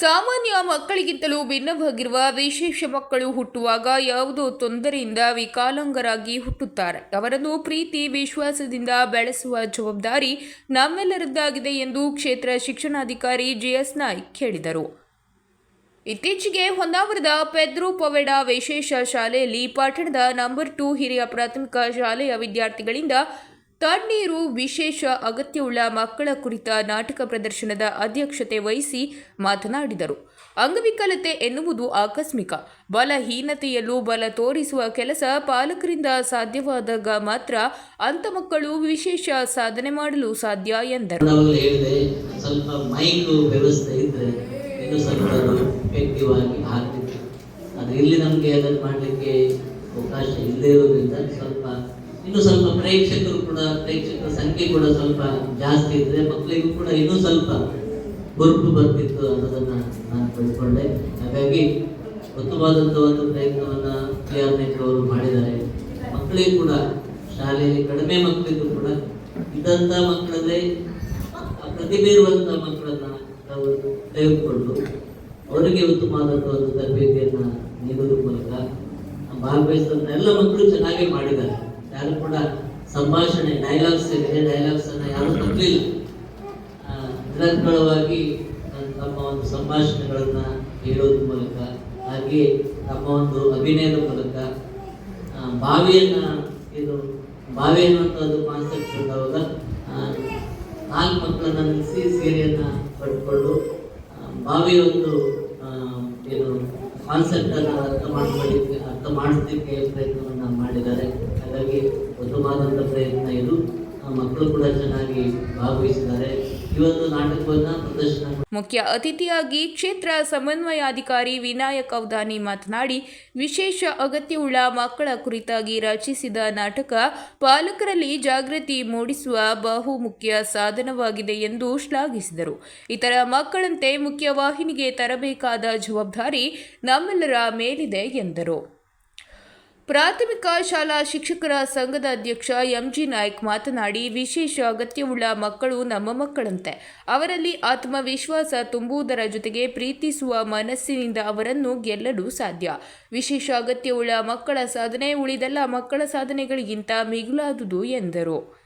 ಸಾಮಾನ್ಯ ಮಕ್ಕಳಿಗಿಂತಲೂ ಭಿನ್ನವಾಗಿರುವ ವಿಶೇಷ ಮಕ್ಕಳು ಹುಟ್ಟುವಾಗ ಯಾವುದೋ ತೊಂದರೆಯಿಂದ ವಿಕಾಲಂಗರಾಗಿ ಹುಟ್ಟುತ್ತಾರೆ. ಅವರನ್ನು ಪ್ರೀತಿ, ವಿಶ್ವಾಸದಿಂದ ಬೆಳೆಸುವ ಜವಾಬ್ದಾರಿ ನಮ್ಮೆಲ್ಲರದ್ದಾಗಿದೆ ಎಂದು ಕ್ಷೇತ್ರ ಶಿಕ್ಷಣಾಧಿಕಾರಿ ಜಿಎಸ್ ನಾಯ್ಕ್ ಹೇಳಿದರು. ಇತ್ತೀಚೆಗೆ ಹೊನ್ನಾವರದ ಪೆದ್ರು ಪವೆಡ ವಿಶೇಷ ಶಾಲೆಯಲ್ಲಿ ಪಟ್ಟಣದ ನಂಬರ್ ಟೂ ಹಿರಿಯ ಪ್ರಾಥಮಿಕ ಶಾಲೆಯ ವಿದ್ಯಾರ್ಥಿಗಳಿಂದ ತಣ್ಣೀರು ವಿಶೇಷ ಅಗತ್ಯವುಳ್ಳ ಮಕ್ಕಳ ಕುರಿತ ನಾಟಕ ಪ್ರದರ್ಶನದ ಅಧ್ಯಕ್ಷತೆ ವಹಿಸಿ ಮಾತನಾಡಿದರು. ಅಂಗವಿಕಲತೆ ಎನ್ನುವುದು ಆಕಸ್ಮಿಕ. ಬಲಹೀನತೆಯಲ್ಲೂ ಬಲ ತೋರಿಸುವ ಕೆಲಸ ಪಾಲಕರಿಂದ ಸಾಧ್ಯವಾದಾಗ ಮಾತ್ರ ಅಂಥ ಮಕ್ಕಳು ವಿಶೇಷ ಸಾಧನೆ ಮಾಡಲು ಸಾಧ್ಯ ಎಂದರು. ಇಲ್ಲಿ ನಮಗೆ ಅದನ್ನು ಮಾಡಲಿಕ್ಕೆ ಅವಕಾಶ ಇಲ್ಲದೇ ಸ್ವಲ್ಪ ಇನ್ನು ಸ್ವಲ್ಪ ಪ್ರೇಕ್ಷಕರು ಕೂಡ, ಪ್ರೇಕ್ಷಕರ ಸಂಖ್ಯೆ ಕೂಡ ಸ್ವಲ್ಪ ಜಾಸ್ತಿ ಇದ್ರೆ ಮಕ್ಕಳಿಗೂ ಕೂಡ ಇನ್ನೂ ಸ್ವಲ್ಪ ಗುರುತು ಬರ್ತಿತ್ತು ಅನ್ನೋದನ್ನ ನಾನು ತಿಳ್ಕೊಂಡೆ ಹಾಗಾಗಿ ಉತ್ತಮವಾದಂಥ ಒಂದು ಪ್ರಯತ್ನವನ್ನ ಕೆ ಆರ್ ಅವರು ಮಾಡಿದ್ದಾರೆ. ಮಕ್ಕಳಿಗೂ ಕೂಡ, ಶಾಲೆಯಲ್ಲಿ ಕಡಿಮೆ ಮಕ್ಕಳಿಗೂ ಕೂಡ ಇದ್ದಂಥ ಮಕ್ಕಳಲ್ಲೇ ಪ್ರತಿಭೆ ಇರುವಂಥ ಮಕ್ಕಳನ್ನ ನಾವು ತೆಗೆದುಕೊಂಡು ಅವರಿಗೆ ಉತ್ತಮವಾದಂಥ ಒಂದು ತರಬೇತಿಯನ್ನ ನೀಡೋದ್ರ ಮೂಲಕ ಭಾಗವಹಿಸಿದಂಥ ಎಲ್ಲ ಮಕ್ಕಳು ಚೆನ್ನಾಗಿ ಮಾಡಿದ್ದಾರೆ. ಯಾರು ಕೂಡ ಸಂಭಾಷಣೆ ಡೈಲಾಗ್ಸ್ ಇದೆ. ಡೈಲಾಗ್ಸ್ ಅನ್ನ ಯಾರು ತಪ್ಪಲಿಲ್ಲ ನಿರಂತರವಾಗಿ ತಮ್ಮ ಒಂದು ಸಂಭಾಷಣೆಗಳನ್ನ ಹೇಳೋದ್ರ ಮೂಲಕ ಹಾಗೆ ತಮ್ಮ ಒಂದು ಅಭಿನಯದ ಮೂಲಕ ಬಾವಿಯನ್ನ ಇದು ಬಾವಿ ಅನ್ನುವಂಥದ್ದು ಕಾನ್ಸೆಪ್ಟ್ ಬಂದವಾಗ ನಾಲ್ಕು ಮಕ್ಕಳನ್ನ ನಿಲ್ಲಿಸಿ ಸೀರೆಯನ್ನ ಕಟ್ಕೊಂಡು ಆ, ಬಾವಿ ಒಂದು ಏನು ಕಾನ್ಸೆಪ್ಟ್ ಅನ್ನ ಅರ್ಥ ಮಾಡ್ಕೊಳ್ಳಿಕ್ಕೆ ಅರ್ಥ ಮಾಡಿಸ್ಲಿಕ್ಕೆ ಪ್ರಯತ್ನವನ್ನು ಮಾಡಿದ್ದಾರೆ. ಹಾಗಾಗಿ ಉತ್ತಮವಾದಂಥ ಪ್ರಯತ್ನ ಇದು. ಮಕ್ಕಳು ಕೂಡ ಚೆನ್ನಾಗಿ ಭಾಗವಹಿಸಿದ್ದಾರೆ. ಇವತ್ತು ನಾಟಕವನ್ನ ಪ್ರದರ್ಶನ ಮುಖ್ಯ ಅತಿಥಿಯಾಗಿ ಕ್ಷೇತ್ರ ಸಮನ್ವಯಾಧಿಕಾರಿ ವಿನಾಯಕ್ ಅವಧಾನಿ ಮಾತನಾಡಿ, ವಿಶೇಷ ಅಗತ್ಯವುಳ್ಳ ಮಕ್ಕಳ ಕುರಿತಾಗಿ ರಚಿಸಿದ ನಾಟಕ ಪಾಲಕರಲ್ಲಿ ಜಾಗೃತಿ ಮೂಡಿಸುವ ಬಹುಮುಖ್ಯ ಸಾಧನವಾಗಿದೆ ಎಂದು ಶ್ಲಾಘಿಸಿದರು. ಇತರ ಮಕ್ಕಳಂತೆ ಮುಖ್ಯವಾಹಿನಿಗೆ ತರಬೇಕಾದ ಜವಾಬ್ದಾರಿ ನಮ್ಮೆಲ್ಲರ ಮೇಲಿದೆ ಎಂದರು. ಪ್ರಾಥಮಿಕ ಶಾಲಾ ಶಿಕ್ಷಕರ ಸಂಘದ ಅಧ್ಯಕ್ಷ ಎಂಜಿ ನಾಯ್ಕ್ ಮಾತನಾಡಿ, ವಿಶೇಷ ಅಗತ್ಯವುಳ್ಳ ಮಕ್ಕಳು ನಮ್ಮ ಮಕ್ಕಳಂತೆ. ಅವರಲ್ಲಿ ಆತ್ಮವಿಶ್ವಾಸ ತುಂಬುವುದರ ಜೊತೆಗೆ ಪ್ರೀತಿಸುವ ಮನಸ್ಸಿನಿಂದ ಅವರನ್ನು ಗೆಲ್ಲಲು ಸಾಧ್ಯ. ವಿಶೇಷ ಅಗತ್ಯವುಳ್ಳ ಮಕ್ಕಳ ಸಾಧನೆ ಉಳಿದೆಲ್ಲ ಮಕ್ಕಳ ಸಾಧನೆಗಳಿಗಿಂತ ಮಿಗಿಲಾದುದು, ಎಂದರು.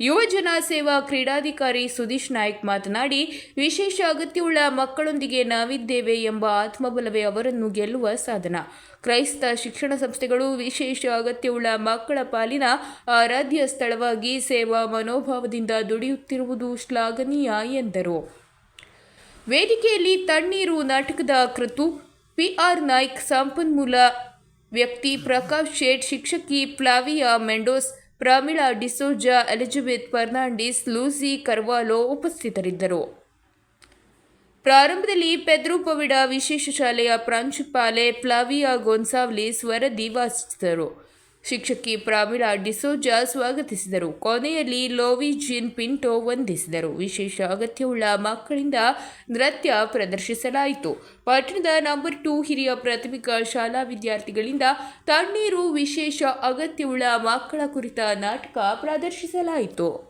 ಯುವಜನ ಸೇವಾ ಕ್ರೀಡಾಧಿಕಾರಿ ಸುದೀಶ್ ನಾಯ್ಕ್ ಮಾತನಾಡಿ, ವಿಶೇಷ ಅಗತ್ಯವುಳ್ಳ ಮಕ್ಕಳೊಂದಿಗೆ ನಾವಿದ್ದೇವೆ ಎಂಬ ಆತ್ಮಬಲವೇ ಅವರನ್ನು ಗೆಲ್ಲುವ ಸಾಧನ. ಕ್ರೈಸ್ತ ಶಿಕ್ಷಣ ಸಂಸ್ಥೆಗಳು ವಿಶೇಷ ಅಗತ್ಯವುಳ್ಳ ಮಕ್ಕಳ ಪಾಲಿನ ಆರಾಧ್ಯ ಸ್ಥಳವಾಗಿ ಸೇವಾ ಮನೋಭಾವದಿಂದ ದುಡಿಯುತ್ತಿರುವುದು ಶ್ಲಾಘನೀಯ ಎಂದರು. ವೇದಿಕೆಯಲ್ಲಿ ತಣ್ಣೀರು ನಾಟಕದ ಕೃತು, ಪಿಆರ್ ನಾಯ್ಕ್ ಸಂಪನ್ಮೂಲ ವ್ಯಕ್ತಿ ಪ್ರಕಾಶ್ ಶೇಟ್, ಶಿಕ್ಷಕಿ ಪ್ಲಾವಿಯಾ ಮೆಂಡೋಸ್ ಪ್ರಮೀಳಾ ಡಿಸೋಜಾ, ಎಲಿಜಬೆತ್ ಫರ್ನಾಂಡಿಸ್, ಲೂಸಿ ಕರ್ವಾಲೋ ಉಪಸ್ಥಿತರಿದ್ದರು. ಪ್ರಾರಂಭದಲ್ಲಿ ಪೆದ್ರೂಪವಿಡ ವಿಶೇಷ ಶಾಲೆಯ ಪ್ರಾಂಶುಪಾಲೆ ಪ್ಲಾವಿಯಾ ಗೋನ್ಸಾವ್ಲಿಸ್ ವರದಿ ವಾಚಿಸಿದರು ಶಿಕ್ಷಕಿ ಪ್ರಾಮಿಳಾ ಡಿಸೋಜಾ ಸ್ವಾಗತಿಸಿದರು. ಕೊನೆಯಲ್ಲಿ ಲೋವಿ ಜಿನ್ ಪಿಂಟೋ ವಂದಿಸಿದರು. ವಿಶೇಷ ಅಗತ್ಯವುಳ್ಳ ಮಕ್ಕಳಿಂದ ನೃತ್ಯ ಪ್ರದರ್ಶಿಸಲಾಯಿತು. ಪಟ್ಟಣದ ನಂಬರ್ ಟೂ ಹಿರಿಯ ಪ್ರಾಥಮಿಕ ಶಾಲಾ ವಿದ್ಯಾರ್ಥಿಗಳಿಂದ ತಣ್ಣೀರು ವಿಶೇಷ ಅಗತ್ಯವುಳ್ಳ ಮಕ್ಕಳ ಕುರಿತ ನಾಟಕ ಪ್ರದರ್ಶಿಸಲಾಯಿತು.